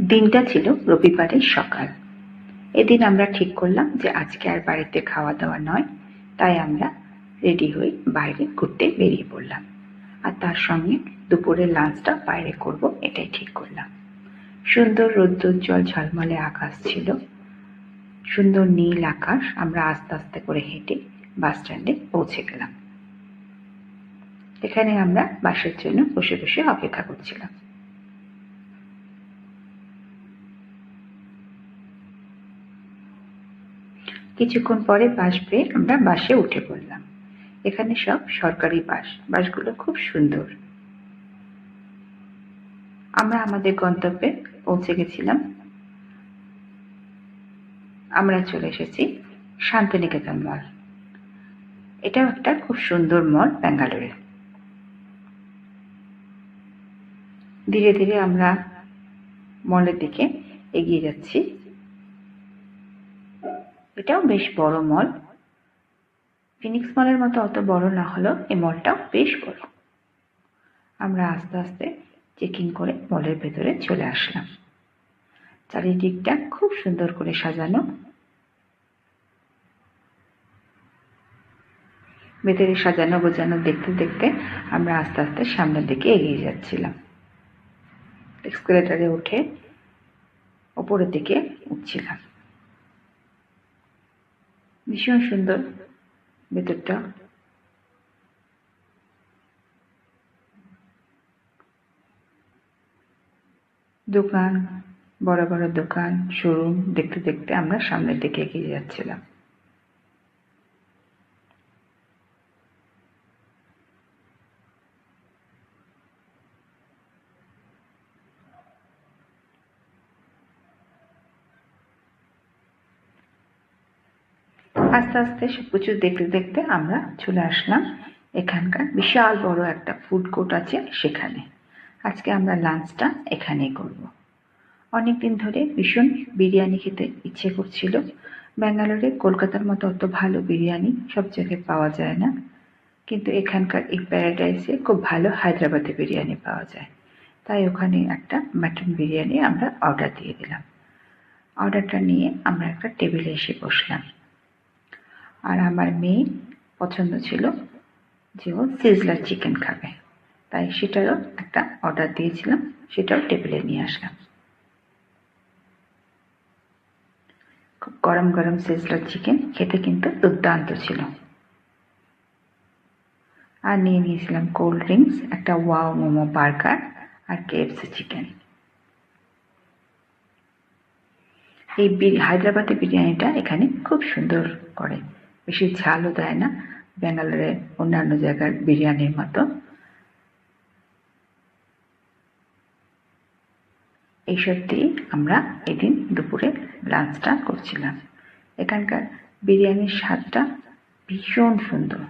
দিনটা ছিল রবিবারের সকাল। এদিন আমরা ঠিক করলাম যে আজকে আর বাড়িতে খাওয়া দাওয়া নয়, তাই আমরা রেডি হয়ে বাইরে ঘুরতে বেরিয়ে পড়লাম। আর তার সঙ্গে দুপুরের লাঞ্চটা বাইরে করব এটাই ঠিক করলাম। সুন্দর রৌদ্রোজ্জ্বল ঝলমলে আকাশ ছিল। সুন্দর নীল আকাশ, আমরা আস্তে আস্তে করে হেঁটে বাস স্ট্যান্ডে পৌঁছে গেলাম। এখানে আমরা বাসের জন্য বসে বসে অপেক্ষা করছিলাম। কিছুক্ষণ পরে বাস পেয়ে আমরা বাসে উঠে পড়লাম। এখানে সব সরকারি বাস বাসগুলো খুব সুন্দর। আমরা আমাদের গন্তব্যে পৌঁছে গেছিলাম। আমরা চলে এসেছি শান্তিনিকেতন মল। এটাও একটা খুব সুন্দর মল ব্যাঙ্গালোরে। ধীরে ধীরে আমরা মলের দিকে এগিয়ে যাচ্ছি। এটাও বেশ বড় মল। ফিনিক্স মলের মতো অত বড় না হলেও এই মলটাও বেশ বড়। আমরা আস্তে আস্তে চেকিং করে মলের ভেতরে চলে আসলাম। চারিদিকটা খুব সুন্দর করে সাজানো। ভেতরে সাজানো গোজানো দেখতে দেখতে আমরা আস্তে আস্তে সামনের দিকে এগিয়ে যাচ্ছিলাম। এক্সকেলেটারে উঠে ওপরের দিকে উঠছিলাম। ভীষণ সুন্দর ভেতরটা দোকান বড় বড় দোকান শোরুম দেখতে দেখতে আমরা সামনের দিকে এগিয়ে যাচ্ছিলাম আস্তে আস্তে সব কিছু দেখতে দেখতে আমরা চলে আসলাম এখানকার বিশাল বড় একটা ফুড কোর্ট আছে সেখানে। আজকে আমরা লাঞ্চটা এখানেই করব। অনেক দিন ধরে ভীষণ বিরিয়ানি খেতে ইচ্ছে করছিল। ব্যাঙ্গালোরে কলকাতার মতো অত ভালো বিরিয়ানি সব জায়গায় পাওয়া যায় না। কিন্তু এখানকার এই প্যারাডাইসে খুব ভালো হায়দ্রাবাদে বিরিয়ানি পাওয়া যায়। তাই ওখানে একটা মাটন বিরিয়ানি আমরা অর্ডার দিয়ে দিলাম। অর্ডারটা নিয়ে আমরা একটা টেবিলে এসে বসলাম। আর আমার মেয়ে পছন্দ ছিল যে ও সিজলার চিকেন খাবে। তাই সেটারও একটা অর্ডার দিয়েছিলাম, সেটাও টেবিলে নিয়ে আসলাম। খুব গরম গরম সিজলার চিকেন খেতে কিন্তু দুর্দান্ত ছিল। আর নিয়ে নিয়েছিলাম কোল্ড ড্রিঙ্কস, একটা ওয়াও মোমো বার্গার আর কেএফসি চিকেন। এই হায়দ্রাবাদের বিরিয়ানিটা এখানে খুব সুন্দর করে বেশি ঝালও দেয় না। ব্যাঙ্গালোরে অন্যান্য জায়গার বিরিয়ানির মতো। এইসব দিয়ে আমরা এদিন দুপুরে লাঞ্চটা করছিলাম। এখানকার বিরিয়ানির স্বাদটা ভীষণ সুন্দর।